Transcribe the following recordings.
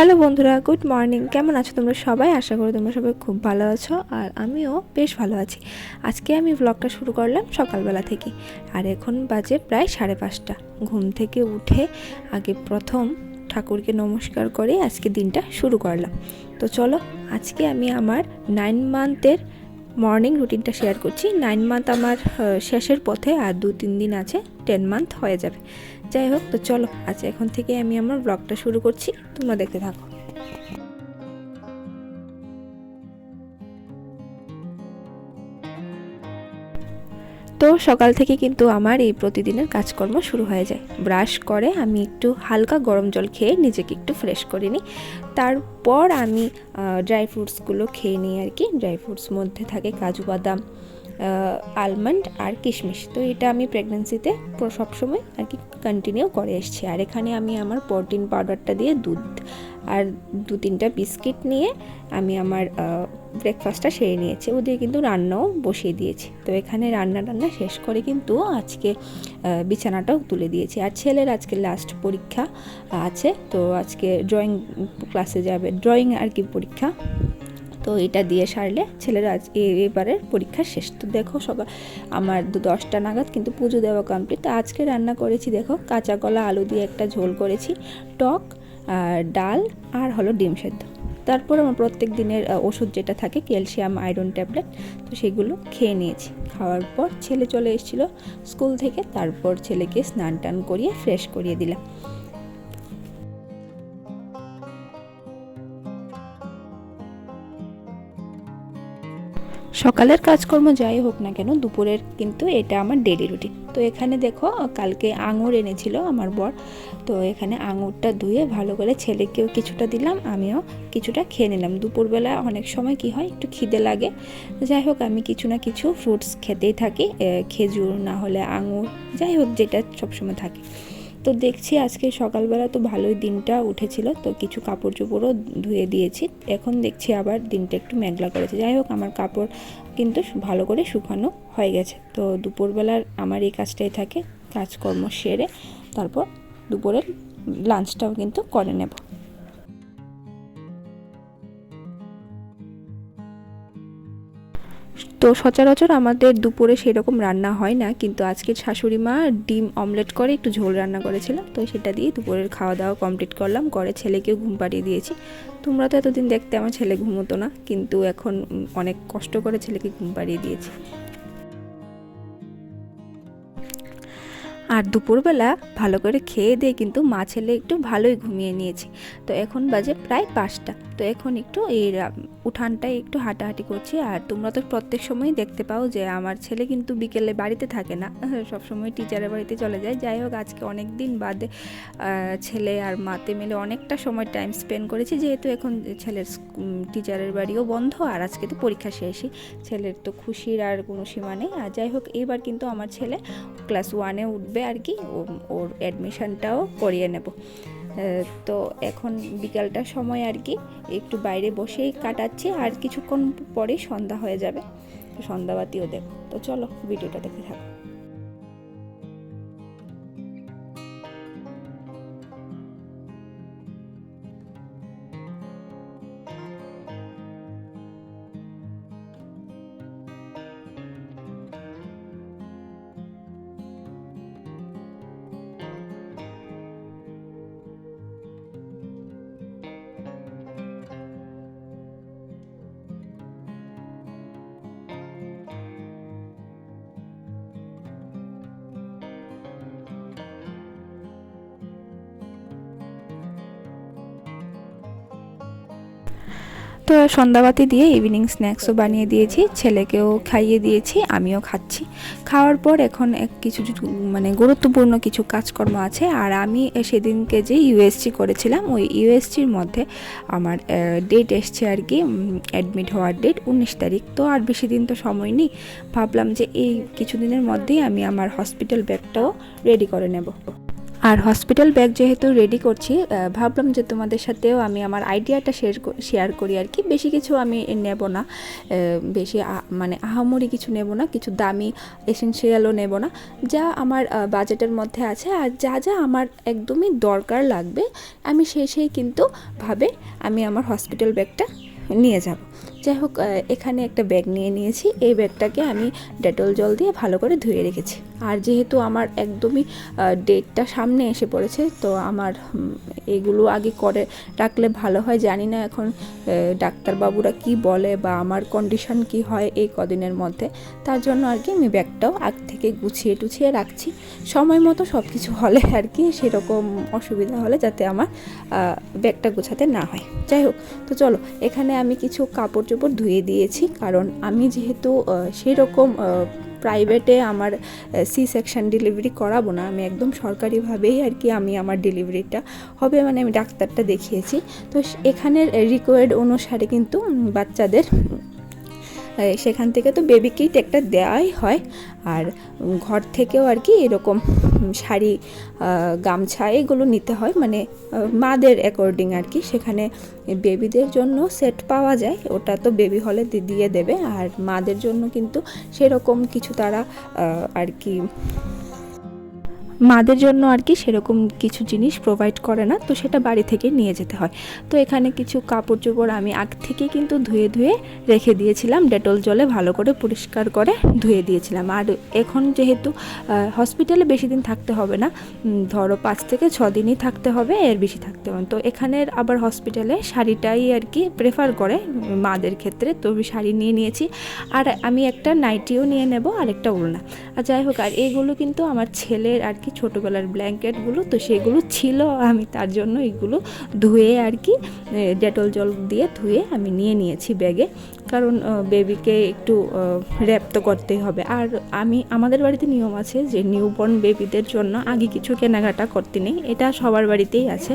Hello বন্ধুরা, good morning. কেমন আছো তোমরা সবাই? আশা করি তোমরা সবাই খুব ভালো আছো আর আমিও বেশ ভালো আছি। আজকে আমি ব্লগটা শুরু করলাম সকালবেলা থেকে। আর এখন বাজে প্রায় সাড়ে পাঁচটা। ঘুম থেকে উঠে আগে প্রথম ঠাকুরকে নমস্কার করে আজকে দিনটা শুরু করলাম। তো চলো, আজকে আমি আমার নাইন মান্থের মর্নিং রুটিনটা শেয়ার করছি। নাইন মান্থ আমার শেষের পথে আর দু তিন দিন আছে টেন মান্থ হয়ে যাবে। যাই হোক, তো চলো, আজ এখন থেকে আমি আমার ব্লগটা শুরু করছি। তোমরা দেখতে থাকো। তো সকাল থেকে কিন্তু আমার এই প্রতিদিনের কাজকর্ম শুরু হয়ে যায়। ব্রাশ করে আমি একটু হালকা গরম জল খেয়ে নিজেকে একটু ফ্রেশ করে নিই। তারপর আমি ড্রাই ফ্রুটসগুলো খেয়ে নিই আর কি। ড্রাই ফ্রুটস মধ্যে থাকে কাজু বাদাম আলমন্ড আর কিশমিশ। তো এটা আমি প্রেগনেন্সিতে সবসময় আর কি কন্টিনিউ করে এসেছি আর এখানে আমি আমার প্রোটিন পাউডারটা দিয়ে দুধ আর দু তিনটা বিস্কিট নিয়ে আমি আমার ব্রেকফাস্টটা সেরে নিয়েছি। ওদিকে কিন্তু রান্নাও বসিয়ে দিয়েছি। তো এখানে রান্না টান্না শেষ করে কিন্তু আজকে বিছানাটাও তুলে দিয়েছি। আর ছেলের আজকে লাস্ট পরীক্ষা আছে। তো আজকে ড্রয়িং ক্লাসে যাবে। ড্রয়িং আর কি পরীক্ষা? তো এটা দিয়ে সারলে ছেলের আজ এবারের পরীক্ষা শেষ। তো দেখো সকাল আমার দশটা নাগাদ কিন্তু পুজো দেওয়া কমপ্লিট তো আজকে রান্না করেছি দেখো, কাঁচা কলা, আলু দিয়ে একটা ঝোল করেছি, টক আর ডাল আর হলো ডিম সেদ্ধ। তারপর আমার প্রত্যেক দিনের ওষুধ যেটা থাকে, ক্যালসিয়াম, আয়রন ট্যাবলেট, তো সেগুলো খেয়ে নিয়েছি। খাওয়ার পর ছেলে চলে এসেছিল স্কুল থেকে, তারপর ছেলেকে স্নান টান করিয়ে ফ্রেশ করিয়ে দিলাম। সকালের কাজকর্ম যাই হোক না কেন, দুপুরের কিন্তু এটা আমার ডেলি রুটিন তো এখানে দেখো কালকে আঙুর এনেছিল আমার বর। তো এখানে আঙুরটা ধুয়ে ভালো করে ছেলেকেও কিছুটা দিলাম, আমিও কিছুটা খেয়ে নিলাম। দুপুরবেলা অনেক সময় কি হয়, একটু খিদে লাগে। যাই হোক, আমি কিছু না কিছু ফ্রুটস খেতেই থাকি খেজুর না হলে আঙুর, যাই হোক, যেটা সবসময় থাকে। তো দেখছি আজকে সকালবেলা তো ভালোই দিনটা উঠেছিল, তো কিছু কাপড় চোপড়ও ধুয়ে দিয়েছি। এখন দেখছি আবার দিনটা একটু মেঘলা করেছে। যাই হোক, আমার কাপড় কিন্তু ভালো করে শুকানো হয়ে গেছে। তো দুপুরবেলার আমার এই কাজটাই থাকে, কাজকর্ম সেরে তারপর দুপুরের লাঞ্চটাও কিন্তু করে নেব। তো সচরাচর আমাদের দুপুরে সেরকম রান্না হয় না, কিন্তু আজকের শাশুড়ি মা ডিম অমলেট করে, একটু ঝোল রান্না করেছিলাম, তো সেটা দিয়ে দুপুরের খাওয়া দাওয়া কমপ্লিট করলাম করে ছেলেকেও ঘুম পাড়িয়ে দিয়েছি। তোমরা তো এতদিন দেখতে আমার ছেলে ঘুমোতো না, কিন্তু এখন অনেক কষ্ট করে ছেলেকে ঘুম পাড়িয়ে দিয়েছি। আর দুপুরবেলা ভালো করে খেয়ে দিয়ে কিন্তু মা ছেলে একটু ভালোই ঘুমিয়ে নিয়েছি। তো এখন বাজে প্রায় পাঁচটা। তো এখন একটু এই উঠানটায় একটু হাঁটাহাঁটি করছি আর তোমরা তো প্রত্যেক সময় দেখতে পাও যে আমার ছেলে কিন্তু বিকেলে বাড়িতে থাকে না। সব সময় টিচারের বাড়িতে চলে যায়। যাই হোক, আজকে অনেক দিন বাদে ছেলে আর মাতে মিলে অনেকটা সময় টাইম স্পেন্ড করেছি। যেহেতু এখন ছেলের টিচারের বাড়িও বন্ধ আর আজকে তো পরীক্ষা শেষই। ছেলের তো খুশির আর কোনো সীমা নেই। আর যাই হোক এইবার কিন্তু আমার ছেলে ক্লাস ওয়ানে উঠবে। আর কি ওর অ্যাডমিশনটাও করিয়ে নেব। তো এখন বিকালটার সময় আর কি, একটু বাইরে বসেই কাটাচ্ছি, আর কিছুক্ষণ পরেই সন্ধ্যা হয়ে যাবে। সন্ধ্যাবাতিও দেব তো চলো, ভিডিওটা দেখে থাকো। তো সন্ধ্যাবাতি দিয়ে ইভিনিং স্ন্যাক্সও বানিয়ে দিয়েছি। ছেলেকেও খাইয়ে দিয়েছি, আমিও খাচ্ছি। খাওয়ার পর এখন এক কিছু মানে গুরুত্বপূর্ণ কিছু কাজকর্ম আছে। আর আমি সেদিনকে যে ইউএসজি করেছিলাম, ওই ইউএসজির মধ্যে আমার ডেট এসছে আর কি অ্যাডমিট হওয়ার ডেট উনিশ তারিখ। তো আর বেশি দিন তো সময় নেই। ভাবলাম যে এই কিছুদিনের মধ্যেই আমি আমার হসপিটাল ব্যাগটাও রেডি করে নেব। আর হসপিটাল ব্যাগ যেহেতু রেডি করছি ভাবলাম যে তোমাদের সাথেও আমি আমার আইডিয়াটা শেয়ার শেয়ার করি আর কি। বেশি কিছু আমি নেব না বেশি মানে আহামরি কিছু নেব না, কিছু দামি এসেনশিয়ালও নেব না। যা আমার বাজেটের মধ্যে আছে আর যা যা আমার একদমই দরকার লাগবে, আমি সেই সেই কিন্তু ভাবে আমি আমার হসপিটাল ব্যাগটা নিয়ে যাব। যাই হোক এখানে একটা ব্যাগ নিয়ে নিয়েছি। এই ব্যাগটাকে আমি ডেটল জল দিয়ে ভালো করে ধুয়ে রেখেছি। আর যেহেতু আমার একদমই ডেটটা সামনে এসে পড়েছে, তো আমার এগুলো আগে করে রাখলে ভালো হয়। জানি না এখন ডাক্তারবাবুরা কি বলে বা আমার কন্ডিশন কি হয় এই কদিনের মধ্যে। তার জন্য আর কি আমি ব্যাগটাও আগ থেকে গুছিয়ে টুছিয়ে রাখছি। সময় মতো সব কিছু হলে আর কি সেরকম অসুবিধা হলে যাতে আমার ব্যাগটা গোছাতে না হয়। যাই হোক, তো চলো, এখানে আমি কিছু কাপড় চোপড় ধুয়ে দিয়েছি। কারণ আমি যেহেতু সেরকম প্রাইভেটে আমার সি সেকশন ডেলিভারি করাবো না। আমি একদম সরকারিভাবেই আর কি আমি আমার ডেলিভারিটা হবে মানে আমি ডাক্তারটা দেখিয়েছি। তো এখানের রিকোয়ার্ড অনুসারে কিন্তু বাচ্চাদের সেখান থেকে তো বেবি কিট একটা দেওয়াই হয়। আর ঘর থেকেও আর কি এরকম শাড়ি গামছা এগুলো নিতে হয়। মানে মাদের অ্যাকর্ডিং আর কি। সেখানে বেবিদের জন্য সেট পাওয়া যায়। ওটা তো বেবি হলে দিয়ে দেবে। আর মাদের জন্য কিন্তু সেরকম কিছু তারা আর কি মাদের জন্য আর কি সেরকম কিছু জিনিস প্রোভাইড করে না, তো সেটা বাড়ি থেকে নিয়ে যেতে হয়। তো এখানে কিছু কাপড় চোপড় আমি আগ থেকে কিন্তু ধুয়ে ধুয়ে রেখে দিয়েছিলাম, ডেটল জলে ভালো করে পরিষ্কার করে ধুয়ে দিয়েছিলাম। আর এখন যেহেতু হসপিটালে বেশি দিন থাকতে হবে না ধরো পাঁচ থেকে ছ দিনই থাকতে হবে, এর বেশি থাকতে হবে তো এখানের আবার হসপিটালে শাড়িটাই আর কি প্রেফার করে মাদের ক্ষেত্রে। তো শাড়ি নিয়ে নিয়েছি। আর আমি একটা নাইটিও নিয়ে নেব আর একটা ওড়না। আর যাই হোক, আর এগুলো কিন্তু আমার ছেলের আর কি ছোটোবেলার ব্ল্যাঙ্কেটগুলো, তো সেগুলো ছিল। আমি তার জন্য এগুলো ধুয়ে আর কি ডেটল জল দিয়ে ধুয়ে আমি নিয়ে নিয়েছি ব্যাগে। কারণ বেবিকে একটু র্যাপ তো করতেই হবে। আর আমি, আমাদের বাড়িতে নিয়ম আছে যে নিউবর্ন বেবিদের জন্য আগে কিছু কেনাকাটা করতে নেই। এটা সবার বাড়িতেই আছে।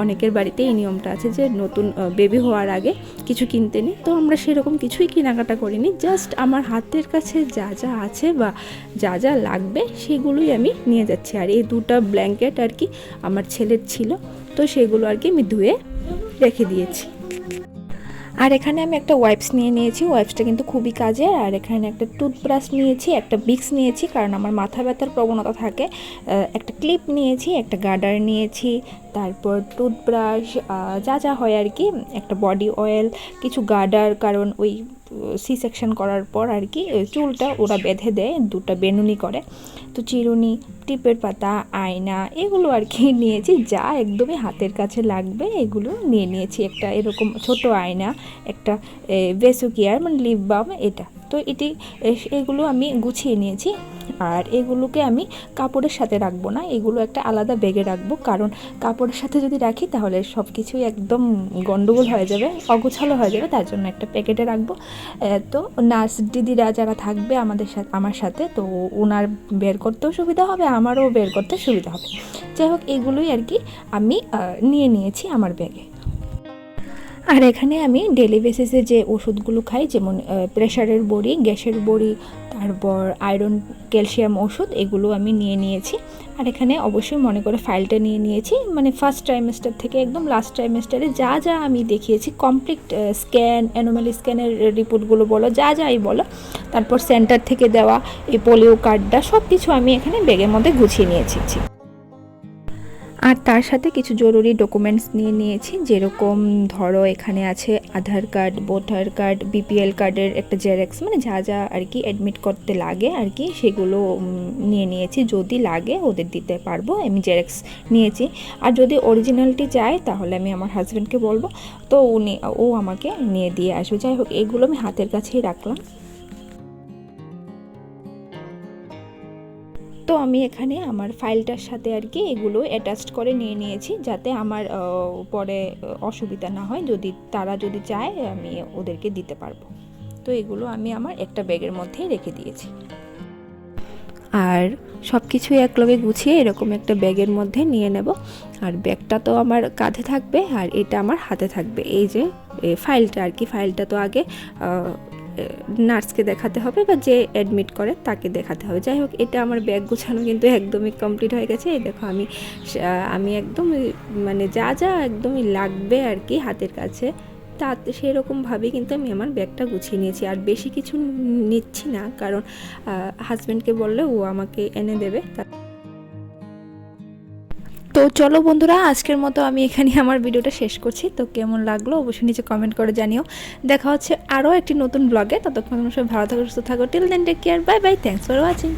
অনেকের বাড়িতেই এই নিয়মটা আছে যে নতুন বেবি হওয়ার আগে কিছু কিনতে নেই। তো আমরা সেরকম কিছুই কেনাকাটা করিনি। জাস্ট আমার হাতের কাছে যা যা আছে বা যা যা লাগবে সেগুলোই আমি নিয়ে যাচ্ছি। আর এই দুটো ব্ল্যাঙ্কেট আর কি আমার ছেলের ছিল। তো সেগুলো আর কি আমি ধুয়ে রেখে দিয়েছি। আর এখানে আমি একটা ওয়াইপস নিয়ে নিয়েছি। ওয়াইপসটা কিন্তু খুবই কাজে আর এখানে একটা টুথব্রাশ নিয়েছি, একটা বিক্স নিয়েছি, কারণ আমার মাথা ব্যথার প্রবণতা থাকে। একটা ক্লিপ নিয়েছি, একটা গার্ডার নিয়েছি, তারপর টুথব্রাশ যা যা হয় আর কি, একটা বডি অয়েল কিছু গার্ডার কারণ ওই সি সেকশন করার পর আর কি চুলটা ওরা বেঁধে দেয়, দুটা বেনুনি করে। তো চিরুনি, টিপের পাতা, আয়না, এগুলো আর কি নিয়েছি, যা একদমই হাতের কাছে লাগবে, এগুলো নিয়ে নিয়েছি। একটা এরকম ছোট আয়না, একটা বেসুকিয়ার মানে লিপ বাম এটা। তো এটি এগুলো আমি গুছিয়ে নিয়েছি। আর এগুলোকে আমি কাপড়ের সাথে রাখব না, এগুলো একটা আলাদা ব্যাগে রাখব। কারণ কাপড়ের সাথে যদি রাখি তাহলে সব কিছুই একদম গন্ডগোল হয়ে যাবে, অগোছালো হয়ে যাবে, তার জন্য একটা প্যাকেটে রাখব। তো নার্স দিদিরা যারা থাকবে আমাদের সাথে, আমার সাথে, তো ওনার বের করতেও সুবিধা হবে, আমারও বের করতে সুবিধা হবে। যাই হোক, এগুলোই আর কি আমি নিয়ে নিয়েছি আমার ব্যাগে। আর এখানে আমি ডেলি বেসিসে যে ওষুধগুলো খাই, যেমন প্রেশারের বড়ি, গ্যাসের বড়ি তারপর আয়রন ক্যালসিয়াম ওষুধ এগুলো আমি নিয়ে নিয়েছি। আর এখানে অবশ্যই মনে করে ফাইলটা নিয়ে নিয়েছি। মানে ফার্স্ট ট্রাইমেস্টার থেকে একদম লাস্ট ট্রাইমেস্টারে যা যা আমি দেখিয়েছি কমপ্লিট স্ক্যান অ্যানোমালি স্ক্যানের রিপোর্টগুলো বলো, যা যাই বলো, তারপর সেন্টার থেকে দেওয়া এই পোলিও কার্ডটা সব কিছু আমি এখানে ব্যাগের মধ্যে গুছিয়ে নিয়েছি। আর তার সাথে কিছু জরুরি ডকুমেন্টস নিয়ে নিয়েছি, যেরকম ধরো এখানে আছে Aadhaar card, voter card BPL কার্ডের একটা জেরক্স মানে যা যা আর কি অ্যাডমিট করতে লাগে আর কি, সেগুলো নিয়ে নিয়েছি। যদি লাগে ওদের দিতে পারব, আমি জেরক্স নিয়েছি। আর যদি অরিজিনালটি চাই তাহলে আমি আমার হাজব্যান্ডকে বলব। তো উনি, ও আমাকে নিয়ে দিয়ে আসবে। যাই হোক, এগুলো আমি হাতের কাছেই রাখলাম। তো আমি এখানে আমার ফাইলটার সাথে আর কি এগুলো অ্যাটাচড করে নিয়ে নিয়েছি যাতে আমার পরে অসুবিধা না হয়, যদি তারা যদি চায় আমি ওদেরকে দিতে পারব। তো এগুলো আমি আমার একটা ব্যাগের মধ্যেই রেখে দিয়েছি। আর সব কিছুই একলগে গুছিয়ে এরকম একটা ব্যাগের মধ্যে নিয়ে নেব। আর ব্যাগটা তো আমার কাঁধে থাকবে আর এটা আমার হাতে থাকবে। এই যে ফাইলটা আর কি, ফাইলটা তো আগে নার্সকে দেখাতে হবে বা যে অ্যাডমিট করে তাকে দেখাতে হবে। যাই হোক, এটা আমার ব্যাগ গোছানো কিন্তু একদমই কমপ্লিট হয়ে গেছে। এই দেখো, আমি আমি একদম মানে যা যা একদমই লাগবে আর কি হাতের কাছে, তা সেরকমভাবেই কিন্তু আমি আমার ব্যাগটা গুছিয়ে নিয়েছি। আর বেশি কিছু নিচ্ছি না, কারণ হাজব্যান্ডকে বললে ও আমাকে এনে দেবে। তা- চলো বন্ধুরা, আজকের মতো আমি এখানে আমার ভিডিওটা শেষ করছি। তো কেমন লাগল অবশ্যই নিচে কমেন্ট করে জানিও। দেখা হচ্ছে আরও একটি নতুন ব্লগে ততক্ষণ সবাই ভালো থাকো, সুস্থ থাকো। Till then take care bye bye thanks for watching